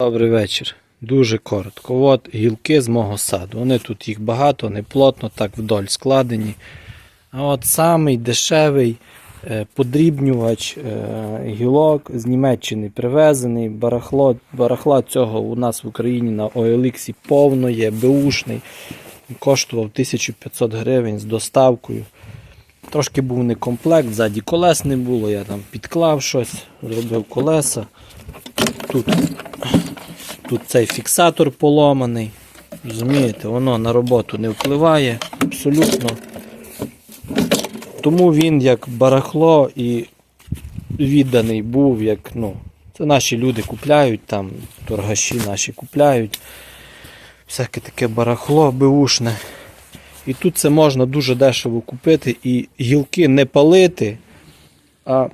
Добрий вечір. Дуже коротко. От гілки з мого саду. Вони тут їх багато, не плотно, так вдоль складені. А от самий дешевий е, подрібнювач е, гілок з Німеччини привезений. Барахло, барахла цього у нас в Україні на OLX повно є, беушний. Коштував 1500 гривень з доставкою. Трошки був не комплект, ззаді колес не було, я там підклав щось, зробив колеса. Тут Тут цей фіксатор поломаний. Розумієте, воно на роботу не впливає абсолютно. Тому він як барахло і відданий був, як, ну, це наші люди купляють, там торгаші наші купляють. Всяке таке барахло беушне. І тут це можна дуже дешево купити і гілки не палити, а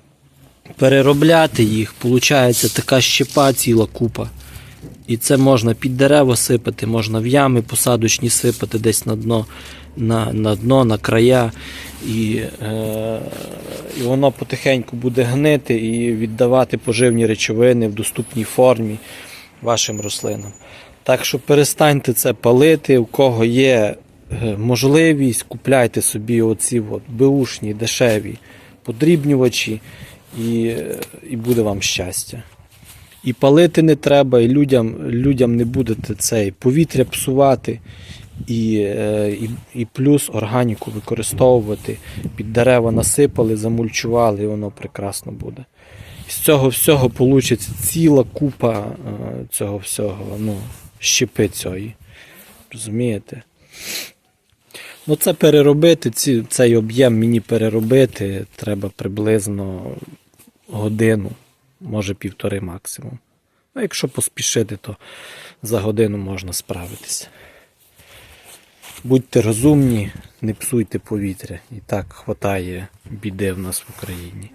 переробляти їх. Получається така щепа ціла купа. І це можна під дерева сипати, можна в ями посадочні сипати десь на дно, на, на дно, на края. І, е, і воно потихеньку буде гнити і віддавати поживні речовини в доступній формі вашим рослинам. Так що перестаньте це палити, у кого є е, можливість, купляйте собі оці от беушні, дешеві подрібнювачі, і, і буде вам щастя. І палити не треба, і людям, людям не будете цей повітря псувати, і, е, і, і плюс органіку використовувати. Під дерева насипали, замульчували, і воно прекрасно буде. З цього всього вийде ціла купа е, цього всього, ну, щепи цієї. Розумієте? Ну, це переробити, ці, цей об'єм мені переробити треба приблизно годину може півтори максимум. А якщо поспішити, то за годину можна справитися. Будьте розумні, не псуйте повітря. І так хватає біди в нас в Україні.